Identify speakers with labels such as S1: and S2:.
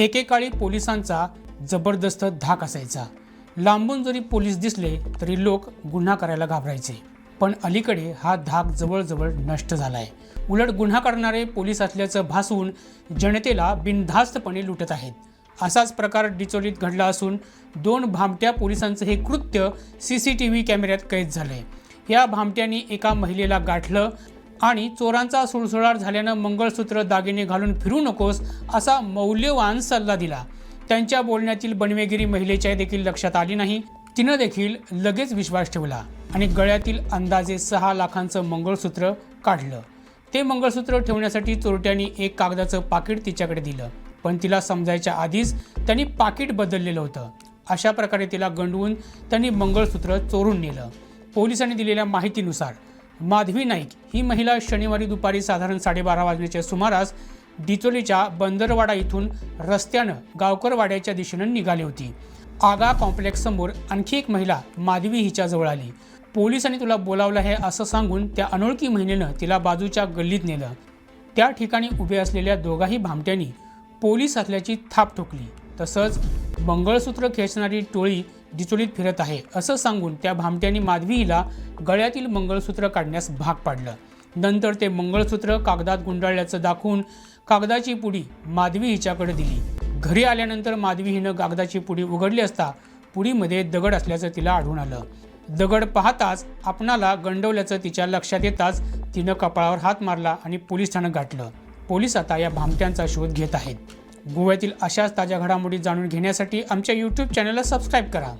S1: एकेकाळी पोलिसांचा जबरदस्त धाक असायचा. लांबून जरी पोलीस दिसले तरी लोक गुन्हा करायला घाबरायचे. पण अलीकडे हा धाक जवळजवळ नष्ट झाला आहे उलट गुन्हा करणारे पोलीस असल्याचं भासवून जनतेला बिनधास्तपणे लुटत आहेत. असाच प्रकार डिचोलीत घडला असून दोन भामट्या पोलिसांचं हे कृत्य सी सी टी व्ही कॅमेऱ्यात कैद झालं आहे या भामट्यांनी एका महिलेला गाठलं आणि चोरांचा सुळसुळाट झाल्यानं मंगळसूत्र दागिने घालून फिरू नकोस असा मौल्यवान सल्ला दिला. त्यांच्या बोलण्यातील बनवेगिरी महिलेच्या देखील लक्षात आली नाही. तिनं देखील लगेच विश्वास ठेवला आणि गळ्यातील अंदाजे सहा लाखांचं मंगळसूत्र काढलं. ते मंगळसूत्र ठेवण्यासाठी चोरट्यांनी एक कागदाचं पाकिट तिच्याकडे दिलं. पण तिला समजायच्या आधीच त्यांनी पाकिट बदललेलं होतं. अशा प्रकारे तिला गंडवून त्यांनी मंगळसूत्र चोरून नेलं. पोलिसांनी दिलेल्या माहितीनुसार माधवी नाईक ही महिला शनिवारी दुपारी साधारण साडेबारा वाजण्याच्या सुमारास डिचोलीच्या बंदरवाडा इथून रस्त्यानं गावकरवाड्याच्या दिशेनं निघाली होती. आगा कॉम्प्लेक्स समोर आणखी एक महिला माधवी हिच्याजवळ आली. पोलिसांनी तुला बोलावलं आहे असं सांगून त्या अनोळखी महिलेनं तिला बाजूच्या गल्लीत नेलं. त्या ठिकाणी उभे असलेल्या दोघाही भामट्यांनी पोलीस असल्याची थाप ठोकली. तसंच मंगळसूत्र खेचणारी टोळी डिचोलीत फिरत आहे असं सांगून त्या भामट्यांनी माधवी हिला गळ्यातील मंगळसूत्र काढण्यास भाग पाडलं. नंतर ते मंगळसूत्र कागदात गुंडाळल्याचं दाखवून कागदाची पुडी माधवी हिच्याकडे दिली. घरी आल्यानंतर माधवी हिनं कागदाची पुडी उघडली असता पुडीमध्ये दगड असल्याचं तिला आढळून आलं. दगड पाहताच आपणाला गंडवल्याचं तिच्या लक्षात येताच तिनं कपाळावर हात मारला आणि पोलीस ठाणं गाठलं. पोलीस आता या भामट्यांचा शोध घेत आहेत. गोव्यातील अशाच ताज्या घडामोडी जाणून घेण्यासाठी आमच्या यूट्यूब चॅनलला सबस्क्राईब करा.